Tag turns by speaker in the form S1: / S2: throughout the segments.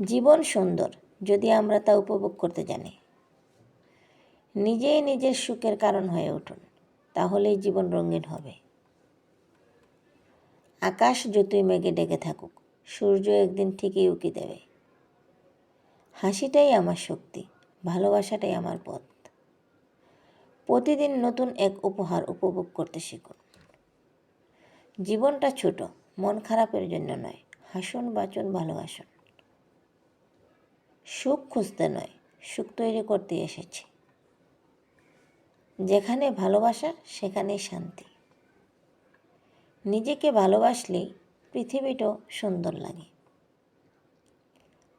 S1: জীবন সুন্দর, যদি আমরা তা উপভোগ করতে জানি। নিজেই নিজের সুখের কারণ হয়ে উঠুন, তাহলেই জীবন রঙিন হবে। আকাশ যতই মেঘে ডেকে থাকুক, সূর্য একদিন ঠিকই উকি দেবে। হাসিটাই আমার শক্তি, ভালোবাসাটাই আমার পথ। প্রতিদিন নতুন এক উপহার উপভোগ করতে শিখুন। জীবনটা ছোট, মন খারাপের জন্য নয়, হাসুন বাঁচুন ভালোবাসুন। সুখ খুঁজতে নয়, সুখ তৈরি করতে এসেছি। যেখানে ভালোবাসা, সেখানেই শান্তি। নিজেকে ভালোবাসলেই পৃথিবীটাও সুন্দর লাগে।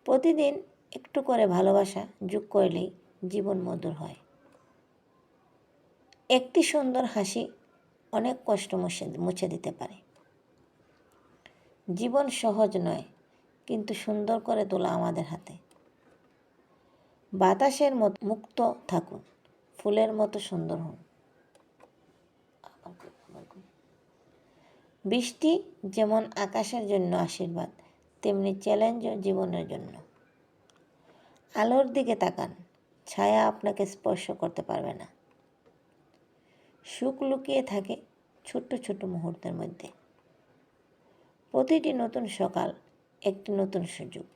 S1: প্রতিদিন একটু করে ভালোবাসা যোগ করলেই জীবন মধুর হয়। একটি সুন্দর হাসি অনেক কষ্ট মুছে মুছে দিতে পারে। জীবন সহজ নয়, কিন্তু সুন্দর করে তোলা আমাদের হাতে। বাতাসের মতো মুক্ত থাকুন, ফুলের মতো সুন্দর হন। বৃষ্টি যেমন আকাশের জন্য আশীর্বাদ, তেমনি চ্যালেঞ্জও জীবনের জন্য। আলোর দিকে তাকান, ছায়া আপনাকে স্পর্শ করতে পারবে না। সুখ লুকিয়ে থাকে ছোট্ট ছোট্ট মুহূর্তের মধ্যে। প্রতিটি নতুন সকাল একটি নতুন সুযোগ।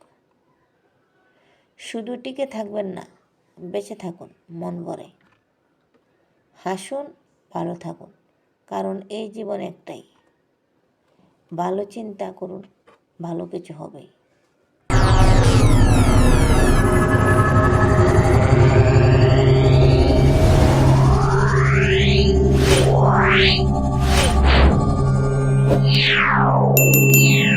S1: শুধু টিকে থাকবেন না, বেঁচে থাকুন, মন ভরে। হাসুন, ভালো থাকুন, কারণ এই জীবন একটাই। ভালো চিন্তা করুন, ভালো কিছু হবেই
S2: Meow.